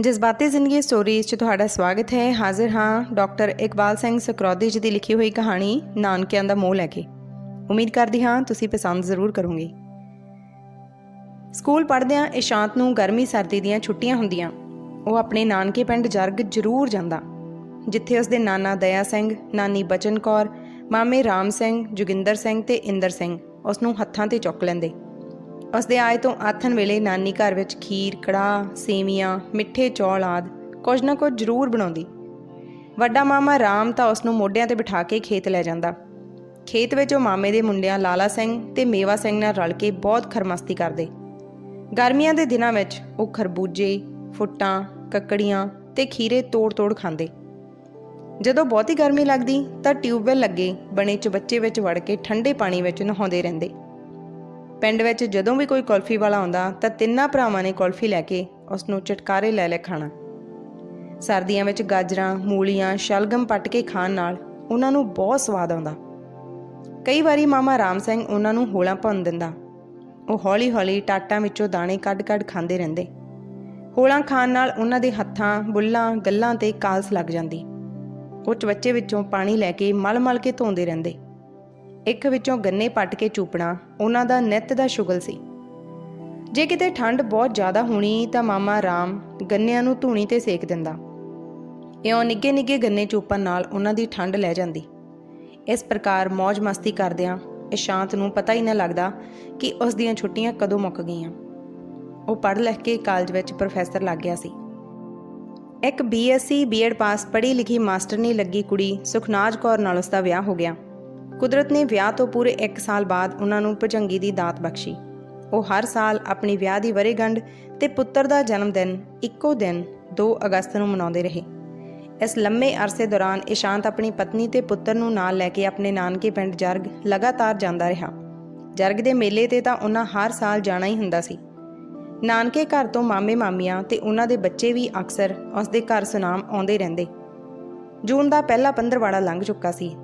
ਜਜ਼ਬਾਤੀ ਜ਼ਿੰਦਗੀ ਸਟੋਰੀਜ਼ 'ਚ ਤੁਹਾਡਾ ਸਵਾਗਤ ਹੈ। ਹਾਜ਼ਰ ਹਾਂ ਡਾਕਟਰ ਇਕਬਾਲ ਸਿੰਘ ਸਕਰੋਦੀ ਜੀ ਦੀ ਲਿਖੀ ਹੋਈ ਕਹਾਣੀ ਨਾਨਕਿਆਂ ਦਾ ਮੋਹ ਲੈ ਕੇ। ਉਮੀਦ ਕਰਦੀ ਹਾਂ ਤੁਸੀਂ ਪਸੰਦ ਜ਼ਰੂਰ ਕਰੋਗੇ। ਸਕੂਲ ਪੜ੍ਹਦਿਆਂ ਇਸ਼ਾਂਤ ਨੂੰ ਗਰਮੀ ਸਰਦੀ ਦੀਆਂ ਛੁੱਟੀਆਂ ਹੁੰਦੀਆਂ। ਉਹ ਆਪਣੇ ਨਾਨਕੇ ਪਿੰਡ ਜਰਗ ਜ਼ਰੂਰ ਜਾਂਦਾ। ਜਿੱਥੇ ਉਸਦੇ ਨਾਨਾ ਦਇਆ ਸਿੰਘ, ਨਾਨੀ ਬਚਨ ਕੌਰ, ਮਾਮੇ ਰਾਮ ਸਿੰਘ, ਜੋਗਿੰਦਰ ਸਿੰਘ ਤੇ ਇੰਦਰ ਸਿੰਘ ਉਸ ਨੂੰ ਹੱਥਾਂ ਤੇ ਚੁੱਕ ਲੈਂਦੇ। ਉਸਦੇ ਆਏ ਤੋਂ ਆਥਨ ਵੇਲੇ ਨਾਨੀ ਘਰ ਵਿੱਚ ਖੀਰ, ਕੜਾਹ, ਸੇਵੀਆਂ, ਮਿੱਠੇ ਚੌਲ ਆਦ ਕੁਝ ਨਾ ਕੁਝ ਜ਼ਰੂਰ ਬਣਾਉਂਦੀ। ਵੱਡਾ ਮਾਮਾ ਰਾਮ ਤਾਂ ਉਸ ਨੂੰ ਮੋਢਿਆਂ ਤੇ ਬਿਠਾ ਕੇ ਖੇਤ ਲੈ ਜਾਂਦਾ। ਖੇਤ ਵਿੱਚ ਉਹ ਮਾਮੇ ਦੇ ਮੁੰਡਿਆਂ ਲਾਲਾ ਸਿੰਘ ਤੇ ਮੇਵਾ ਸਿੰਘ ਨਾਲ ਰਲ ਕੇ ਬਹੁਤ ਖਰਮਸਤੀ ਕਰਦੇ। ਗਰਮੀਆਂ ਦੇ ਦਿਨਾਂ ਵਿੱਚ ਉਹ ਖਰਬੂਜੇ, ਫੁੱਟਾਂ, ਕੱਕੜੀਆਂ ਤੇ ਖੀਰੇ ਤੋੜ-ਤੋੜ ਖਾਂਦੇ। ਜਦੋਂ ਬਹੁਤੀ ਗਰਮੀ ਲੱਗਦੀ ਤਾਂ ਟਿਊਬਵੈਲ ਲੱਗੇ ਬਣੇ ਚਬੱਚੇ ਵਿੱਚ ਵੜ ਕੇ ਠੰਡੇ ਪਾਣੀ ਵਿੱਚ ਨਹਾਉਂਦੇ ਰਹਿੰਦੇ। ਪਿੰਡ ਵਿੱਚ ਜਦੋਂ ਵੀ ਕੋਈ ਕੁਲਫੀ ਵਾਲਾ ਆਉਂਦਾ, ਤਾਂ ਤਿੰਨਾਂ ਭਰਾਵਾਂ ਨੇ ਕੁਲਫੀ ਲੈ ਕੇ ਉਸ ਨੂੰ ਚਟਕਾਰੇ ਲੈ ਲੈ ਖਾਣਾ। ਸਰਦੀਆਂ ਵਿੱਚ ਗਾਜਰਾਂ, ਮੂਲੀਆਂ, ਸ਼ਲਗਮ ਪੱਟ ਕੇ ਖਾਣ ਨਾਲ ਉਹਨਾਂ ਨੂੰ ਬਹੁਤ ਸਵਾਦ ਆਉਂਦਾ। ਕਈ ਵਾਰੀ ਮਾਮਾ ਰਾਮ ਸਿੰਘ ਉਹਨਾਂ ਨੂੰ ਹੋਲਾਂ ਭੰਨ ਦਿੰਦਾ। ਉਹ ਹੌਲੀ-ਹੌਲੀ ਟਾਟਾਂ ਵਿੱਚੋਂ ਦਾਣੇ ਕੱਢ-ਕੱਢ ਖਾਂਦੇ ਰਹਿੰਦੇ। ਹੋਲਾਂ ਖਾਣ ਨਾਲ ਉਹਨਾਂ ਦੇ ਹੱਥਾਂ, ਬੁੱਲਾਂ, ਗੱਲਾਂ ਤੇ ਕਾਲਸ ਲੱਗ ਜਾਂਦੀ। ਉਹ ਚਵੱਚੇ ਵਿੱਚੋਂ ਪਾਣੀ ਲੈ ਕੇ ਮਲ-ਮਲ ਕੇ ਧੋਂਦੇ ਰਹਿੰਦੇ। ਇੱਕ ਵਿੱਚੋਂ ਗੰਨੇ ਪੱਟ ਕੇ ਚੂਪਣਾ, ਉਹਨਾਂ ਦਾ ਨਿੱਤ ਦਾ ਸ਼ੁਗਲ ਸੀ। ਜੇ ਕਿਤੇ ਠੰਡ ਬਹੁਤ ਜ਼ਿਆਦਾ ਹੋਣੀ ਤਾਂ ਮਾਮਾ ਰਾਮ ਗੰਨਿਆਂ ਨੂੰ ਧੂਣੀ ਤੇ ਸੇਕ ਦਿੰਦਾ। ਇਉਂ ਨਿੱਗੇ ਨਿੱਗੇ ਗੰਨੇ ਚੂਪਣ ਨਾਲ ਉਹਨਾਂ ਦੀ ਠੰਡ ਲੈ ਜਾਂਦੀ। ਇਸ ਪ੍ਰਕਾਰ ਮौज ਮਸਤੀ ਕਰਦਿਆਂ ਇਸ਼ਾਂਤ ਨੂੰ ਪਤਾ ਹੀ ਨਾ ਲੱਗਦਾ ਕਿ ਉਸ ਦੀਆਂ ਛੁੱਟੀਆਂ ਕਦੋਂ ਮੁੱਕ ਗਈਆਂ। ਉਹ ਪੜ੍ਹ ਲਿਖ ਕੇ ਕਾਲਜ ਵਿੱਚ ਪ੍ਰੋਫੈਸਰ ਲੱਗ ਗਿਆ ਸੀ। ਇੱਕ ਬੀਐਸਸੀ ਬੀਐਡ ਪਾਸ ਪੜ੍ਹੀ ਲਿਖੀ ਮਾਸਟਰਨੀ ਲੱਗੀ ਕੁੜੀ ਸੁਖਨਾਜ ਕੌਰ ਨਾਲ ਉਸ ਦਾ ਵਿਆਹ ਹੋ ਗਿਆ। ਕੁਦਰਤ ਨੇ ਵਿਆਹ ਤੋਂ ਪੂਰੇ 1 ਸਾਲ ਬਾਅਦ ਉਹਨਾਂ ਨੂੰ ਭਜੰਗੀ ਦੀ ਦਾਤ ਬਖਸ਼ੀ। ਉਹ ਹਰ ਸਾਲ ਆਪਣੀ ਵਿਆਹ ਦੀ ਵਰੇਗੰਢ ਤੇ ਪੁੱਤਰ ਦਾ ਜਨਮ ਦਿਨ ਇੱਕੋ ਦਿਨ 2 ਅਗਸਤ ਨੂੰ ਮਨਾਉਂਦੇ ਰਹੇ। ਇਸ ਲੰਮੇ ਅਰਸੇ ਦੌਰਾਨ ਇਸ਼ਾਂਤ ਆਪਣੀ ਪਤਨੀ ਤੇ ਪੁੱਤਰ ਨੂੰ ਨਾਲ ਲੈ ਕੇ ਆਪਣੇ ਨਾਨਕੇ ਪਿੰਡ ਜਰਗ ਲਗਾਤਾਰ ਜਾਂਦਾ ਰਿਹਾ। ਜਰਗ ਦੇ ਮੇਲੇ ਤੇ ਤਾਂ ਉਹਨਾਂ ਹਰ ਸਾਲ ਜਾਣਾ ਹੀ ਹੁੰਦਾ ਸੀ। ਨਾਨਕੇ ਘਰ ਤੋਂ ਮਾਮੇ ਮਾਮੀਆਂ ਤੇ ਉਹਨਾਂ ਦੇ ਬੱਚੇ ਵੀ ਅਕਸਰ ਉਸ ਦੇ ਘਰ ਸੁਨਾਮ ਆਉਂਦੇ ਰਹਿੰਦੇ। ਜੂਨ ਦਾ ਪਹਿਲਾ ਪੰਦਰਵਾੜਾ ਲੰਘ ਚੁੱਕਾ ਸੀ।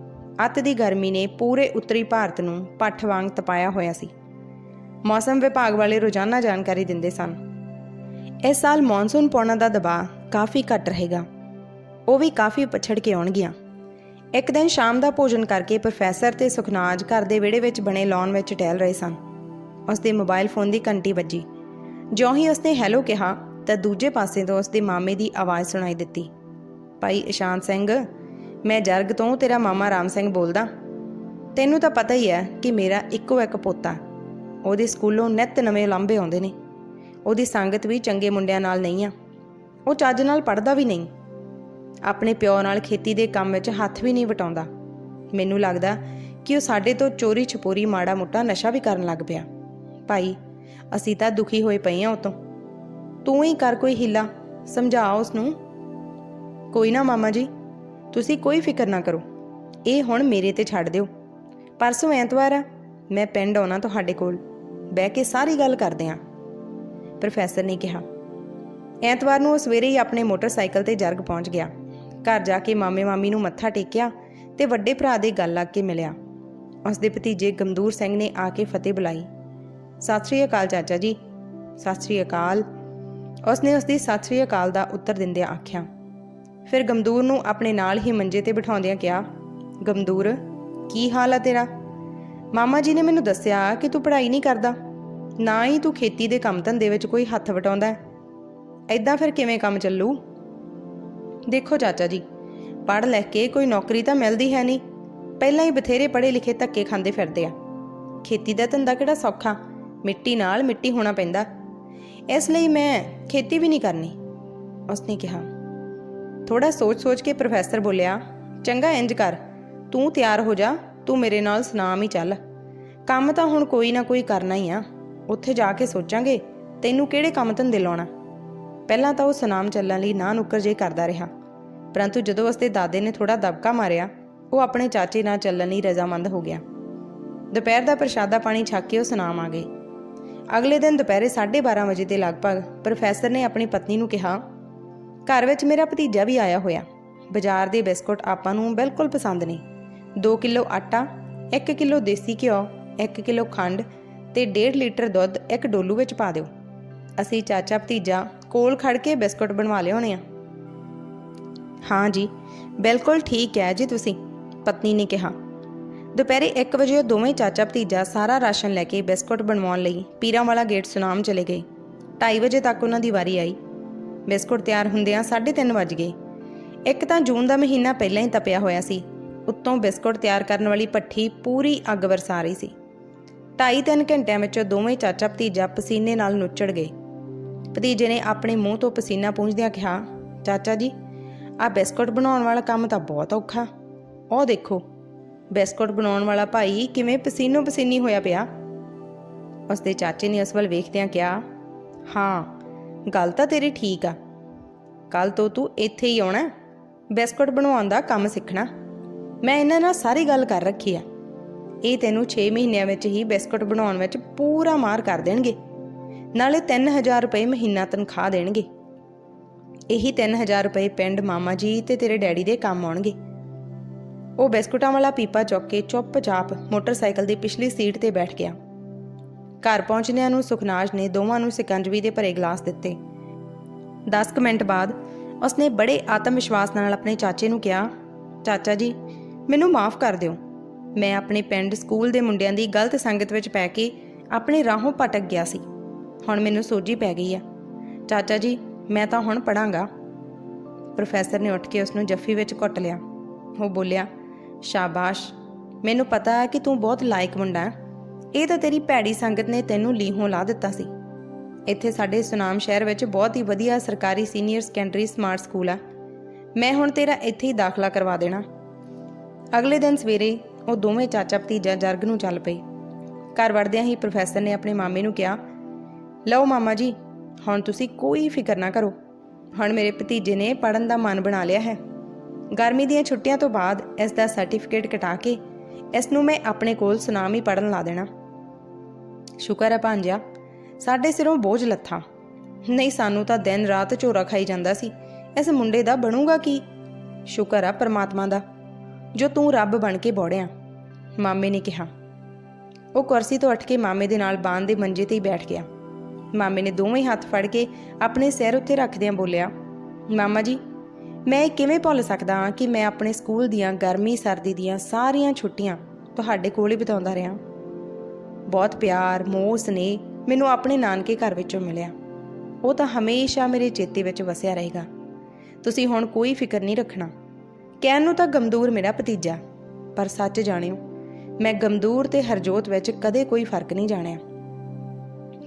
ਅੱਤ ਦੀ ਗਰਮੀ ਨੇ ਪੂਰੇ ਉੱਤਰੀ ਭਾਰਤ ਨੂੰ ਪੱਠ ਵਾਂਗ ਤਪਾਇਆ ਹੋਇਆ ਸੀ। ਮੌਸਮ ਵਿਭਾਗ ਵਾਲੇ ਰੋਜ਼ਾਨਾ ਜਾਣਕਾਰੀ ਦਿੰਦੇ ਸਨ। ਇਸ ਸਾਲ ਮੌਨਸੂਨ ਪੌਣਾ ਦਾ ਦਬਾਅ ਕਾਫੀ ਘੱਟ ਰਹੇਗਾ। ਉਹ ਵੀ ਕਾਫੀ ਪਛੜ ਕੇ ਆਉਣਗੀਆਂ। ਇੱਕ ਦਿਨ ਸ਼ਾਮ ਦਾ ਭੋਜਨ ਕਰਕੇ ਪ੍ਰੋਫੈਸਰ ਤੇ ਸੁਖਨਾਜ ਘਰ ਦੇ ਵਿਹੜੇ ਵਿੱਚ ਬਣੇ ਲਾਨ ਵਿੱਚ ਟਹਿਲ ਰਹੇ ਸਨ। ਉਸ ਦੇ ਮੋਬਾਈਲ ਫੋਨ ਦੀ ਘੰਟੀ ਵੱਜੀ। ਜਿਉਂ ਹੀ ਉਸਨੇ ਹੈਲੋ ਕਿਹਾ ਤਾਂ ਦੂਜੇ ਪਾਸੇ ਤੋਂ ਉਸਦੇ ਮਾਮੇ ਦੀ ਆਵਾਜ਼ ਸੁਣਾਈ ਦਿੱਤੀ। ਭਾਈ ਇਸ਼ਾਨ ਸਿੰਘ ਮੈਂ ਜਰਗ ਤੋਂ ਤੇਰਾ ਮਾਮਾ ਰਾਮ ਸਿੰਘ ਬੋਲਦਾ। ਤੈਨੂੰ ਤਾਂ ਪਤਾ ਹੀ ਹੈ ਕਿ ਮੇਰਾ ਇੱਕੋ ਇੱਕ ਪੋਤਾ। ਉਹਦੇ ਸਕੂਲੋਂ ਨਿੱਤ ਨਵੇਂ ਲਾਂਬੇ ਆਉਂਦੇ ਨੇ। ਉਹਦੀ ਸੰਗਤ ਵੀ ਚੰਗੇ ਮੁੰਡਿਆਂ ਨਾਲ ਨਹੀਂ ਆ। ਉਹ ਚੱਜ ਨਾਲ ਪੜਦਾ ਵੀ ਨਹੀਂ। ਆਪਣੇ ਪਿਓ ਨਾਲ ਖੇਤੀ ਦੇ ਕੰਮ ਵਿੱਚ ਹੱਥ ਵੀ ਨਹੀਂ ਵਟਾਉਂਦਾ। ਮੈਨੂੰ ਲੱਗਦਾ ਕਿ ਉਹ ਸਾਡੇ ਤੋਂ ਚੋਰੀ ਛਪੋਰੀ ਮਾੜਾ ਮੋਟਾ ਨਸ਼ਾ ਵੀ ਕਰਨ ਲੱਗ ਪਿਆ। ਭਾਈ, ਅਸੀਂ ਤਾਂ ਦੁਖੀ ਹੋਏ ਪਏ ਆ ਉਤੋਂ ਤੂੰ। ਹੀ ਕਰ ਕੋਈ ਹਿੱਲਾ। ਸਮਝਾ ਉਸ ਨੂੰ ਕੋਈ ਨਾ ਮਾਮਾ ਜੀ। ਤੁਸੀਂ ਕੋਈ ਫਿਕਰ ਨਾ ਕਰੋ। ਇਹ ਹੁਣ ਮੇਰੇ ਤੇ ਛੱਡ ਦਿਓ। ਪਰਸੋਂ ਐਤਵਾਰ ਆ, ਮੈਂ ਪਿੰਡ ਆਉਣਾ ਤੁਹਾਡੇ ਕੋਲ। ਬਹਿ ਕੇ ਸਾਰੀ ਗੱਲ ਕਰਦੇ ਆਂ। ਪ੍ਰੋਫੈਸਰ ਨੇ ਕਿਹਾ। ਐਤਵਾਰ ਨੂੰ ਉਹ ਸਵੇਰੇ ਹੀ ਆਪਣੇ ਮੋਟਰਸਾਈਕਲ ਤੇ ਜਰਗ ਪਹੁੰਚ ਗਿਆ। ਘਰ ਜਾ ਕੇ ਮਾਮੇ ਮਾਮੀ ਨੂੰ ਮੱਥਾ ਟੇਕਿਆ ਤੇ ਵੱਡੇ ਭਰਾ ਦੇ ਗੱਲ ਲੱਗ ਕੇ ਮਿਲਿਆ। ਉਸ ਦੇ ਭਤੀਜੇ ਗਮਦੂਰ ਸਿੰਘ ਨੇ ਆ ਕੇ ਫਤਿਹ ਬੁਲਾਈ। ਸਤਿ ਸ੍ਰੀ ਅਕਾਲ ਚਾਚਾ ਜੀ। ਸਤਿ ਸ੍ਰੀ ਅਕਾਲ। ਉਸਨੇ ਉਸ ਦੀ ਸਤਿ ਸ੍ਰੀ ਅਕਾਲ ਦਾ ਉੱਤਰ ਦਿੰਦਿਆਂ ਆਖਿਆ। ਫਿਰ ਗਮਦੂਰ ਨੂੰ ਆਪਣੇ ਨਾਲ ਹੀ ਮੰਜੇ ਤੇ ਬਿਠਾਉਂਦਿਆਂ ਕਿਹਾ ਗਮਦੂਰ ਕੀ ਹਾਲ ਆ ਤੇਰਾ? ਮਾਮਾ ਜੀ ਨੇ ਮੈਨੂੰ ਦੱਸਿਆ ਕਿ ਤੂੰ ਪੜ੍ਹਾਈ ਨਹੀਂ ਕਰਦਾ। ਨਾ ਹੀ ਤੂੰ ਖੇਤੀ ਦੇ ਕੰਮ ਧੰਦੇ ਵਿੱਚ ਕੋਈ ਹੱਥ ਵਟਾਉਂਦਾ ਐਦਾਂ ਫਿਰ ਕਿਵੇਂ ਕੰਮ ਚੱਲੂ? ਦੇਖੋ ਚਾਚਾ ਜੀ, ਪੜ੍ਹ ਲੈ ਕੇ ਕੋਈ ਨੌਕਰੀ ਤਾਂ ਮਿਲਦੀ ਹੈ ਨਹੀਂ। ਪਹਿਲਾਂ ਹੀ ਬਥੇਰੇ ਪੜ੍ਹੇ ਲਿਖੇ ਧੱਕੇ ਖਾਂਦੇ ਫਿਰਦੇ ਆ। ਖੇਤੀ ਦਾ ਧੰਦਾ ਕਿਹੜਾ ਸੌਖਾ? ਮਿੱਟੀ ਨਾਲ ਮਿੱਟੀ ਹੋਣਾ ਪੈਂਦਾ। ਇਸ ਲਈ ਮੈਂ ਖੇਤੀ ਵੀ ਨਹੀਂ ਕਰਨੀ। ਉਸਨੇ ਕਿਹਾ ਥੋੜਾ ਸੋਚ-ਸੋਚ ਕੇ ਪ੍ਰੋਫੈਸਰ ਬੋਲਿਆ, ਚੰਗਾ ਇੰਜ ਕਰ, ਤੂੰ ਤਿਆਰ ਹੋ ਜਾ, ਤੂੰ ਮੇਰੇ ਨਾਲ ਸੁਨਾਮ ਹੀ ਚੱਲ। ਕੰਮ ਤਾਂ ਹੁਣ ਕੋਈ ਨਾ ਕੋਈ ਕਰਨਾ ਹੀ ਆ। ਉੱਥੇ ਜਾ ਕੇ ਸੋਚਾਂਗੇ, ਤੈਨੂੰ ਕਿਹੜੇ ਕੰਮ ਧੰਦੇ ਲਾਉਣਾ? ਪਹਿਲਾਂ ਤਾਂ ਉਹ ਸੁਨਾਮ ਚੱਲਣ ਲਈ ਨਾ ਨੁੱਕਰ ਜੇ ਕਰਦਾ ਰਿਹਾ। ਪਰੰਤੂ ਜਦੋਂ ਉਸਦੇ ਦਾਦੇ ਨੇ ਥੋੜਾ ਦਬਕਾ ਮਾਰਿਆ, ਉਹ ਆਪਣੇ ਚਾਚੇ ਨਾਲ ਚੱਲਣ ਲਈ ਰਜ਼ਾਮੰਦ ਹੋ ਗਿਆ। ਦੁਪਹਿਰ ਦਾ ਪ੍ਰਸ਼ਾਦਾ ਪਾਣੀ ਛੱਕ ਕੇ ਉਹ ਸੁਨਾਮ ਆ ਗਏ। ਅਗਲੇ ਦਿਨ ਦੁਪਹਿਰੇ 12:30 ਵਜੇ ਦੇ ਲਗਭਗ ਪ੍ਰੋਫੈਸਰ ਨੇ ਆਪਣੀ ਪਤਨੀ ਨੂੰ ਕਿਹਾ ਘਰ ਵਿੱਚ ਮੇਰਾ ਭਤੀਜਾ ਵੀ ਆਇਆ ਹੋਇਆ। ਬਾਜ਼ਾਰ ਦੇ ਬਿਸਕੁਟ ਆਪਾਂ ਨੂੰ ਬਿਲਕੁਲ ਪਸੰਦ ਨਹੀਂ 2 ਕਿਲੋ ਆਟਾ 1 ਕਿਲੋ ਦੇਸੀ ਘਿਓ 1 ਕਿਲੋ ਖੰਡ ਤੇ 1.5 ਲੀਟਰ ਦੁੱਧ ਇੱਕ ਡੋਲੂ ਵਿੱਚ ਪਾ ਦਿਓ। ਅਸੀਂ ਚਾਚਾ ਭਤੀਜਾ ਕੋਲ ਖੜ ਕੇ ਬਿਸਕੁਟ ਬਣਵਾ ਲਿਆਉਣੇ ਆ। ਹਾਂ ਜੀ, ਬਿਲਕੁਲ ਠੀਕ ਹੈ ਜੀ ਤੁਸੀਂ, ਪਤਨੀ ਨੇ ਕਿਹਾ। ਦੁਪਹਿਰੇ 1 ਵਜੇ ਦੋਵੇਂ ਚਾਚਾ ਭਤੀਜਾ ਸਾਰਾ ਰਾਸ਼ਨ ਲੈ ਕੇ ਬਿਸਕੁਟ ਬਣਵਾਉਣ ਲਈ ਪੀਰਾਂ ਵਾਲਾ ਗੇਟ ਸੁਨਾਮ ਚਲੇ ਗਏ। 2:30 ਵਜੇ ਤੱਕ ਉਹਨਾਂ ਦੀ ਵਾਰੀ ਆਈ। ਬਿਸਕੁਟ ਤਿਆਰ ਹੁੰਦਿਆਂ 3:30 ਵਜ ਗਏ। ਇੱਕ ਤਾਂ ਜੂਨ ਦਾ ਮਹੀਨਾ ਪਹਿਲਾਂ ਹੀ ਤਪਿਆ ਹੋਇਆ ਸੀ। ਉੱਤੋਂ ਬਿਸਕੁਟ ਤਿਆਰ ਕਰਨ ਵਾਲੀ ਭੱਠੀ ਪੂਰੀ ਅੱਗ ਵਰਸਾ ਰਹੀ ਸੀ। 2.5-3 ਘੰਟਿਆਂ ਵਿੱਚ ਦੋਵੇਂ ਚਾਚਾ ਭਤੀਜਾ ਪਸੀਨੇ ਨਾਲ ਨੁੱਚੜ ਗਏ। ਭਤੀਜੇ ਨੇ ਆਪਣੇ ਮੂੰਹ ਤੋਂ ਪਸੀਨਾ ਪੂੰਝਦਿਆਂ ਕਿਹਾ, ਚਾਚਾ ਜੀ, ਆ ਬਿਸਕੁਟ ਬਣਾਉਣ ਵਾਲਾ ਕੰਮ ਤਾਂ ਬਹੁਤ ਔਖਾ। ਉਹ ਦੇਖੋ, ਬਿਸਕੁਟ ਬਣਾਉਣ ਵਾਲਾ ਭਾਈ ਕਿਵੇਂ ਪਸੀਨੋ ਪਸੀਨੀ ਹੋਇਆ ਪਿਆ? ਉਸਦੇ ਚਾਚੇ ਨੇ ਉਸ ਵੱਲ ਵੇਖਦਿਆਂ ਕਿਹਾ, ਹਾਂ ਗੱਲ ਤਾਂ ਤੇਰੀ ਠੀਕ ਆ। ਕੱਲ ਤੋਂ ਤੂੰ ਇੱਥੇ ਹੀ ਆਉਣਾ, ਬਿਸਕੁਟ ਬਣਾਉਣ ਦਾ ਕੰਮ ਸਿੱਖਣਾ। ਮੈਂ ਇਹਨਾਂ ਨਾਲ ਸਾਰੀ ਗੱਲ ਕਰ ਰੱਖੀ ਆ। ਇਹ ਤੈਨੂੰ 6 ਮਹੀਨਿਆਂ ਵਿੱਚ ਹੀ ਬਿਸਕੁਟ ਬਣਾਉਣ ਵਿੱਚ ਪੂਰਾ ਮਾਰ ਕਰ ਦੇਣਗੇ। ਨਾਲੇ 3000 ਰੁਪਏ ਮਹੀਨਾ ਤਨਖਾਹ ਦੇਣਗੇ। ਇਹੀ 3000 ਰੁਪਏ ਪਿੰਡ ਮਾਮਾ ਜੀ ਤੇ ਤੇਰੇ ਡੈਡੀ ਦੇ ਕੰਮ ਆਉਣਗੇ। ਉਹ ਬਿਸਕੁਟਾਂ ਵਾਲਾ ਪੀਪਾ ਚੁੱਕ ਕੇ ਚੁੱਪਚਾਪ ਮੋਟਰਸਾਈਕਲ ਦੀ ਪਿਛਲੀ ਸੀਟ ਤੇ ਬੈਠ ਗਿਆ। ਘਰ ਪਹੁੰਚਦਿਆਂ ਨੂੰ ਸੁਖਨਾਜ ਨੇ ਦੋਵਾਂ ਨੂੰ ਸਿਕੰਜਵੀ ਦੇ ਭਰੇ ਗਲਾਸ ਦਿੱਤੇ। 10 ਮਿੰਟ ਬਾਅਦ ਉਸਨੇ ਬੜੇ ਆਤਮ ਵਿਸ਼ਵਾਸ ਨਾਲ ਆਪਣੇ ਚਾਚੇ ਨੂੰ ਕਿਹਾ, ਚਾਚਾ ਜੀ, ਮੈਨੂੰ ਮਾਫ ਕਰ ਦਿਓ। ਮੈਂ ਆਪਣੇ ਪਿੰਡ ਸਕੂਲ ਦੇ ਮੁੰਡਿਆਂ ਦੀ ਗਲਤ ਸੰਗਤ ਵਿੱਚ ਪੈ ਕੇ ਆਪਣੇ ਰਾਹੋਂ ਭਟਕ ਗਿਆ ਸੀ। ਹੁਣ ਮੈਨੂੰ ਸੋਝੀ ਪੈ ਗਈ ਆ। ਚਾਚਾ ਜੀ, ਮੈਂ ਤਾਂ ਹੁਣ ਪੜਾਂਗਾ ਪ੍ਰੋਫੈਸਰ ਨੇ ਉੱਠ ਕੇ ਉਸ ਨੂੰ ਜੱਫੀ ਵਿੱਚ ਘੁੱਟ ਲਿਆ। ਉਹ ਬੋਲਿਆ, ਸ਼ਾਬਾਸ਼, ਮੈਨੂੰ ਪਤਾ ਹੈ ਕਿ ਤੂੰ ਬਹੁਤ ਲਾਇਕ ਮੁੰਡਾ ਹੈ। ਇਹ ਤਾਂ ਤੇਰੀ ਭੈੜੀ ਸੰਗਤ ਨੇ ਤੈਨੂੰ ਲੀਹੋਂ ਲਾ ਦਿੱਤਾ ਸੀ। ਇੱਥੇ ਸਾਡੇ ਸੁਨਾਮ ਸ਼ਹਿਰ ਵਿੱਚ ਬਹੁਤ ਹੀ ਵਧੀਆ ਸਰਕਾਰੀ ਸੀਨੀਅਰ ਸੈਕੰਡਰੀ ਸਮਾਰਟ ਸਕੂਲ ਆ। ਮੈਂ ਹੁਣ ਤੇਰਾ ਇੱਥੇ ਹੀ ਦਾਖਲਾ ਕਰਵਾ ਦੇਣਾ। ਅਗਲੇ ਦਿਨ ਸਵੇਰੇ ਉਹ ਦੋਵੇਂ ਚਾਚਾ ਭਤੀਜਾ ਜਰਗ ਨੂੰ ਚੱਲ ਪਏ। ਘਰ ਵੜਦਿਆਂ ਹੀ ਪ੍ਰੋਫੈਸਰ ਨੇ ਆਪਣੇ ਮਾਮੇ ਨੂੰ ਕਿਹਾ, ਲਓ ਮਾਮਾ ਜੀ, ਹੁਣ ਤੁਸੀਂ ਕੋਈ ਫਿਕਰ ਨਾ ਕਰੋ। ਹੁਣ ਮੇਰੇ ਭਤੀਜੇ ਨੇ ਪੜਨ ਦਾ ਮਨ ਬਣਾ ਲਿਆ ਹੈ। ਗਰਮੀ ਦੀਆਂ ਛੁੱਟੀਆਂ ਤੋਂ ਬਾਅਦ ਇਸ ਦਾ ਸਰਟੀਫਿਕੇਟ ਕਟਾ ਕੇ ਇਸ ਨੂੰ ਮੈਂ ਆਪਣੇ ਕੋਲ ਸੁਨਾਮ ਹੀ ਪੜਨ ਲਾ ਦੇਣਾ। ਸ਼ੁਕਰ ਹੈ ਭਾਂਜਾ ਸਾਡੇ ਸਿਰੋਂ ਬੋਝ ਲੱਥਾ। ਨਹੀਂ, ਸਾਨੂੰ ਤਾਂ ਦਿਨ ਰਾਤ ਝੋਰਾ ਖਾਈ ਜਾਂਦਾ ਸੀ। ਇਸ ਮੁੰਡੇ ਦਾ ਬਣੂਗਾ ਕੀ? ਸ਼ੁਕਰ ਆ ਪਰਮਾਤਮਾ ਦਾ, ਜੋ ਤੂੰ ਰੱਬ ਬਣ ਕੇ ਬੋੜਿਆ, ਮਾਮੇ ਨੇ ਕਿਹਾ। ਉਹ ਕੁਰਸੀ ਤੋਂ ਉੱਠ ਕੇ ਮਾਮੇ ਦੇ ਨਾਲ ਬਾਂਹ ਦੇ ਮੰਜੇ ਤੇ ਹੀ ਬੈਠ ਗਿਆ। ਮਾਮੇ ਨੇ ਦੋਵੇਂ ਹੱਥ ਫੜ ਕੇ ਆਪਣੇ ਸਿਰ ਉੱਤੇ ਰੱਖਦਿਆਂ ਬੋਲਿਆ, ਮਾਮਾ ਜੀ, ਮੈਂ ਇਹ ਕਿਵੇਂ ਭੁੱਲ ਸਕਦਾ ਹਾਂ ਕਿ ਮੈਂ ਆਪਣੇ ਸਕੂਲ ਦੀਆਂ ਗਰਮੀ ਸਰਦੀ ਦੀਆਂ ਸਾਰੀਆਂ ਛੁੱਟੀਆਂ ਤੁਹਾਡੇ ਕੋਲ ਹੀ ਬਿਤਾਉਂਦਾ ਰਿਹਾ? ਬਹੁਤ ਪਿਆਰ, ਮੋਹ, ਸਨੇਹ ਮੈਨੂੰ ਆਪਣੇ ਨਾਨਕੇ ਘਰ ਵਿੱਚੋਂ ਮਿਲਿਆ। ਉਹ ਤਾਂ ਹਮੇਸ਼ਾ ਮੇਰੇ ਚੇਤੇ ਵਿੱਚ ਵਸਿਆ ਰਹੇਗਾ। ਤੁਸੀਂ ਹੁਣ ਕੋਈ ਫਿਕਰ ਨਹੀਂ ਰੱਖਣਾ। ਕਹਿਣ ਨੂੰ ਤਾਂ ਗਮਦੂਰ ਮੇਰਾ ਭਤੀਜਾ। ਪਰ ਸੱਚ ਜਾਣਿਓ, ਮੈਂ ਗਮਦੂਰ ਤੇ ਹਰਜੋਤ ਵਿੱਚ ਕਦੇ ਕੋਈ ਫ਼ਰਕ ਨਹੀਂ ਜਾਣਿਆ।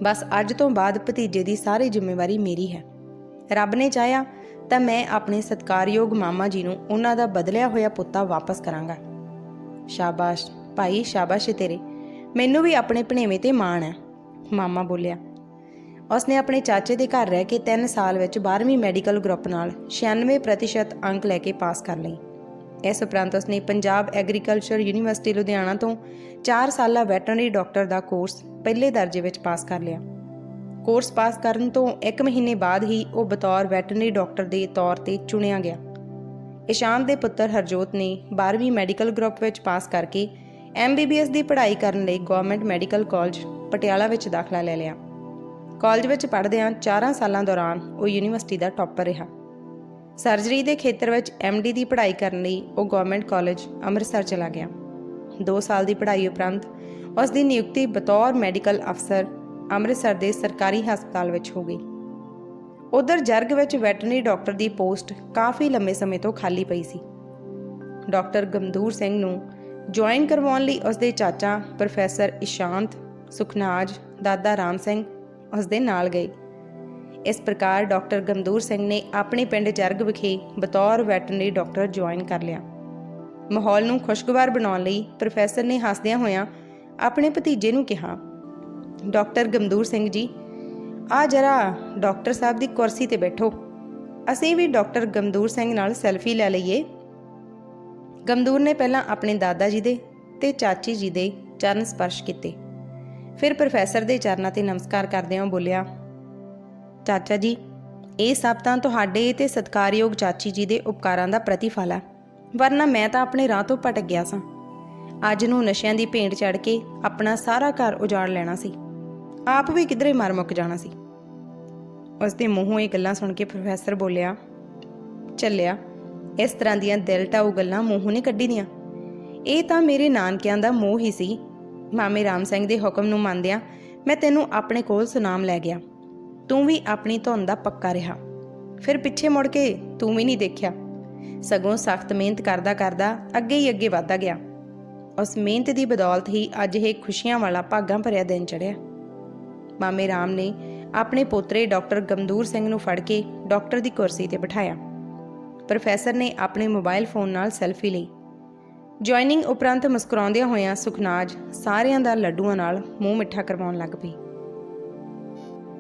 ਬਸ ਅੱਜ ਤੋਂ ਬਾਅਦ ਭਤੀਜੇ ਦੀ ਸਾਰੀ ਜ਼ਿੰਮੇਵਾਰੀ ਮੇਰੀ ਹੈ। ਰੱਬ ਨੇ ਚਾਹਿਆ ਤਾਂ ਮੈਂ ਆਪਣੇ ਸਤਕਾਰਯੋਗ ਮਾਮਾ ਜੀ ਨੂੰ ਉਹਨਾਂ ਦਾ ਬਦਲਿਆ ਹੋਇਆ ਪੁੱਤਾ ਵਾਪਸ ਕਰਾਂਗਾ। ਸ਼ਾਬਾਸ਼, ਭਾਈ, ਸ਼ਾਬਾਸ਼ ਤੇਰੇ। ਮੈਨੂੰ ਵੀ ਆਪਣੇ ਭਣੇਵੇਂ ਤੇ ਮਾਣ ਹੈ, ਮਾਮਾ ਬੋਲਿਆ। ਉਸਨੇ ਆਪਣੇ ਚਾਚੇ ਦੇ ਘਰ ਰਹਿ ਕੇ 3 ਸਾਲ ਵਿੱਚ 12ਵੀਂ ਮੈਡੀਕਲ ਗਰੁੱਪ ਨਾਲ 96% ਅੰਕ ਲੈ ਕੇ ਪਾਸ ਕਰ ਲਈ। ਇਸ ਉਪਰੰਤ ਉਸਨੇ ਪੰਜਾਬ ਐਗਰੀਕਲਚਰ ਯੂਨੀਵਰਸਿਟੀ ਲੁਧਿਆਣਾ ਤੋਂ 4 ਸਾਲਾ ਵੈਟਰਨਰੀ ਡਾਕਟਰ ਦਾ ਕੋਰਸ ਪਹਿਲੇ ਦਰਜੇ ਵਿੱਚ ਪਾਸ ਕਰ ਲਿਆ। ਕੋਰਸ ਪਾਸ ਕਰਨ ਤੋਂ 1 ਮਹੀਨੇ ਬਾਅਦ ਹੀ ਉਹ ਬਤੌਰ ਵੈਟਰਨਰੀ ਡਾਕਟਰ ਦੇ ਤੌਰ ਤੇ ਚੁਣਿਆ ਗਿਆ। ਇਸ਼ਾਨ ਦੇ ਪੁੱਤਰ ਹਰਜੋਤ ਨੇ 12ਵੀਂ ਮੈਡੀਕਲ ਗਰੁੱਪ ਵਿੱਚ ਪਾਸ ਕਰਕੇ MBBS ਦੀ ਪੜ੍ਹਾਈ ਕਰਨ ਲਈ ਗਵਰਨਮੈਂਟ ਮੈਡੀਕਲ ਕਾਲਜ ਪਟਿਆਲਾ ਵਿੱਚ ਦਾਖਲਾ ਲੈ ਲਿਆ। ਕਾਲਜ ਵਿੱਚ ਪੜ੍ਹਦਿਆਂ 4 ਸਾਲਾਂ ਦੌਰਾਨ ਉਹ ਯੂਨੀਵਰਸਿਟੀ ਦਾ ਟੌਪਰ ਰਿਹਾ। ਸਰਜਰੀ ਦੇ ਖੇਤਰ ਵਿੱਚ MD ਦੀ ਪੜ੍ਹਾਈ ਕਰਨ ਲਈ ਉਹ ਗਵਰਨਮੈਂਟ ਕਾਲਜ ਅੰਮ੍ਰਿਤਸਰ ਚਲਾ ਗਿਆ। 2 ਸਾਲ ਦੀ ਪੜ੍ਹਾਈ ਉਪਰੰਤ ਉਸ ਦੀ ਨਿਯੁਕਤੀ ਬਤੌਰ ਮੈਡੀਕਲ ਅਫਸਰ ਅੰਮ੍ਰਿਤਸਰ ਦੇ ਸਰਕਾਰੀ ਹਸਪਤਾਲ ਵਿੱਚ ਹੋ ਗਈ। ਉਧਰ ਜਰਗ ਵਿੱਚ ਵੈਟਰਨਰੀ ਡਾਕਟਰ ਦੀ ਪੋਸਟ ਕਾਫੀ ਲੰਮੇ ਸਮੇਂ ਤੋਂ ਖਾਲੀ ਪਈ ਸੀ। ਡਾਕਟਰ ਗਮਦੂਰ ਸਿੰਘ ਨੂੰ ਜੁਆਇਨ ਕਰਵਾਉਣ ਲਈ ਉਸ ਦੇ ਚਾਚਾ ਪ੍ਰੋਫੈਸਰ ਇਸ਼ਾਂਤ, ਸੁਖਨਾਜ, ਦਾਦਾ ਰਾਮ ਸਿੰਘ ਉਸ ਦੇ ਨਾਲ ਗਏ। ਇਸ ਪ੍ਰਕਾਰ ਡਾਕਟਰ ਗੰਦੂਰ ਸਿੰਘ ਨੇ ਆਪਣੇ ਪਿੰਡ ਜਰਗ ਵਿਖੇ ਬਤੌਰ ਵੈਟਰਨਰੀ ਡਾਕਟਰ ਜੁਆਇਨ ਕਰ ਲਿਆ। ਮਾਹੌਲ ਨੂੰ ਖੁਸ਼ਗਵਾਰ ਬਣਾਉਣ ਲਈ ਪ੍ਰੋਫੈਸਰ ਨੇ ਹੱਸਦਿਆਂ ਹੋਇਆਂ ਆਪਣੇ ਭਤੀਜੇ ਨੂੰ ਕਿਹਾ, ਡਾਕਟਰ ਗੰਦੂਰ ਸਿੰਘ ਜੀ, ਆ ਜਰਾ ਡਾਕਟਰ ਸਾਹਿਬ ਦੀ ਕੁਰਸੀ ਤੇ ਬੈਠੋ। ਅਸੀਂ ਵੀ ਡਾਕਟਰ ਗੰਦੂਰ ਸਿੰਘ ਨਾਲ ਸੈਲਫੀ ਲੈ ਲਈਏ। ਗਮਦੂਰ ਨੇ ਪਹਿਲਾਂ ਆਪਣੇ ਦਾਦਾ ਜੀ ਦੇ ਤੇ ਚਾਚੀ ਜੀ ਦੇ ਚਰਨ ਸਪਰਸ਼ ਕੀਤੇ। ਫਿਰ ਪ੍ਰੋਫੈਸਰ ਦੇ ਚਰਨਾਂ ਤੇ ਨਮਸਕਾਰ ਕਰਦਿਆਂ ਬੋਲਿਆ, ਚਾਚਾ ਜੀ, ਇਹ ਸਭ ਤਾਂ ਤੁਹਾਡੇ ਤੇ ਸਤਕਾਰਯੋਗ ਚਾਚੀ ਜੀ ਦੇ ਉਪਕਾਰਾਂ ਦਾ ਪ੍ਰਤੀਫਲ ਹੈ, ਵਰਨਾ ਮੈਂ ਤਾਂ ਆਪਣੇ ਰਾਹ ਤੋਂ ਭਟਕ ਗਿਆ ਸਾਂ। ਅੱਜ ਨੂੰ ਨਸ਼ਿਆਂ ਦੀ ਭੇਂਟ ਚੜ ਕੇ ਆਪਣਾ ਸਾਰਾ ਘਰ ਉਜਾੜ ਲੈਣਾ ਸੀ। ਆਪ ਵੀ ਕਿਧਰੇ ਮਰ ਮੁੱਕ ਜਾਣਾ ਸੀ। ਉਸ ਦੇ ਮੂੰਹੋਂ ਇਹ ਗੱਲਾਂ ਸੁਣ ਕੇ ਪ੍ਰੋਫੈਸਰ ਬੋਲਿਆ, ਚੱਲਿਆ ਇਸ ਤਰ੍ਹਾਂ ਦੀਆਂ ਦਿਲ ਟਾਊ ਗੱਲਾਂ ਮੂੰਹੋਂ ਨਹੀਂ ਕੱਢੀ ਦੀਆਂ ਇਹ ਤਾਂ ਮੇਰੇ ਨਾਨਕਿਆਂ ਦਾ ਮੋਹ ਹੀ ਸੀ। ਮਾਮੇ ਰਾਮ ਸਿੰਘ ਦੇ ਹੁਕਮ ਨੂੰ ਮੰਨਦਿਆਂ ਮੈਂ ਤੈਨੂੰ ਆਪਣੇ ਕੋਲ ਸੁਨਾਮ ਲੈ ਗਿਆ। ਤੂੰ ਵੀ ਆਪਣੀ ਧੁਨ ਦਾ ਪੱਕਾ ਰਿਹਾ। ਫਿਰ ਪਿੱਛੇ ਮੁੜ ਕੇ ਤੂੰ ਵੀ ਨਹੀਂ ਦੇਖਿਆ। ਸਗੋਂ ਸਖਤ ਮਿਹਨਤ ਕਰਦਾ ਕਰਦਾ ਅੱਗੇ ਹੀ ਅੱਗੇ ਵਧਦਾ ਗਿਆ। ਉਸ ਮਿਹਨਤ ਦੀ ਬਦੌਲਤ ਹੀ ਅੱਜ ਇਹ ਖੁਸ਼ੀਆਂ ਵਾਲਾ ਭਾਗਾਂ ਭਰਿਆ ਦਿਨ ਚੜਿਆ ਮਾਮੇ ਰਾਮ ਨੇ ਆਪਣੇ ਪੋਤਰੇ ਡਾਕਟਰ ਗਮਦੂਰ ਸਿੰਘ ਨੂੰ ਫੜ ਕੇ ਡਾਕਟਰ ਦੀ ਕੁਰਸੀ ਤੇ ਬਿਠਾਇਆ। ਪ੍ਰੋਫੈਸਰ ਨੇ ਆਪਣੇ ਮੋਬਾਈਲ ਫੋਨ ਨਾਲ ਸੈਲਫੀ ਲਈ। ਜੁਆਇਨਿੰਗ ਉਪਰੰਤ ਮੁਸਕਰਾਉਂਦਿਆਂ ਹੋਇਆਂ ਸੁਖਨਾਜ ਸਾਰਿਆਂ ਦਾ ਲੱਡੂਆਂ ਨਾਲ ਮੂੰਹ ਮਿੱਠਾ ਕਰਵਾਉਣ ਲੱਗ ਪਈ।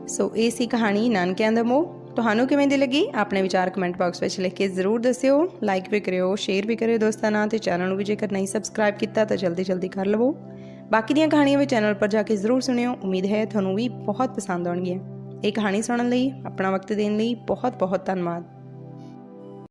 ਸੋ ਇਹ ਸੀ ਕਹਾਣੀ ਨਾਨਕਿਆਂ ਦਾ ਮੋਹ। ਤੁਹਾਨੂੰ ਕਿਵੇਂ ਦੀ ਲੱਗੀ? ਆਪਣੇ ਵਿਚਾਰ ਕਮੈਂਟ ਬਾਕਸ ਵਿੱਚ ਲਿਖ ਕੇ ਜ਼ਰੂਰ ਦੱਸਿਓ। ਲਾਈਕ ਵੀ ਕਰਿਓ ਸ਼ੇਅਰ ਵੀ ਕਰਿਓ ਦੋਸਤਾਂ ਨਾਲ ਤੇ ਚੈਨਲ ਨੂੰ ਵੀ ਜੇਕਰ ਨਹੀਂ ਸਬਸਕ੍ਰਾਈਬ ਕੀਤਾ ਤਾਂ ਜਲਦੀ ਜਲਦੀ ਕਰ ਲਵੋ। ਬਾਕੀ ਦੀਆਂ ਕਹਾਣੀਆਂ ਵੀ ਚੈਨਲ ਪਰ ਜਾ ਕੇ ਜ਼ਰੂਰ ਸੁਣਿਓ। ਉਮੀਦ ਹੈ ਤੁਹਾਨੂੰ ਵੀ ਬਹੁਤ ਪਸੰਦ ਆਉਣਗੀਆਂ। ਇਹ ਕਹਾਣੀ ਸੁਣਨ ਲਈ, ਆਪਣਾ ਵਕਤ ਦੇਣ ਲਈ ਬਹੁਤ ਬਹੁਤ ਧੰਨਵਾਦ।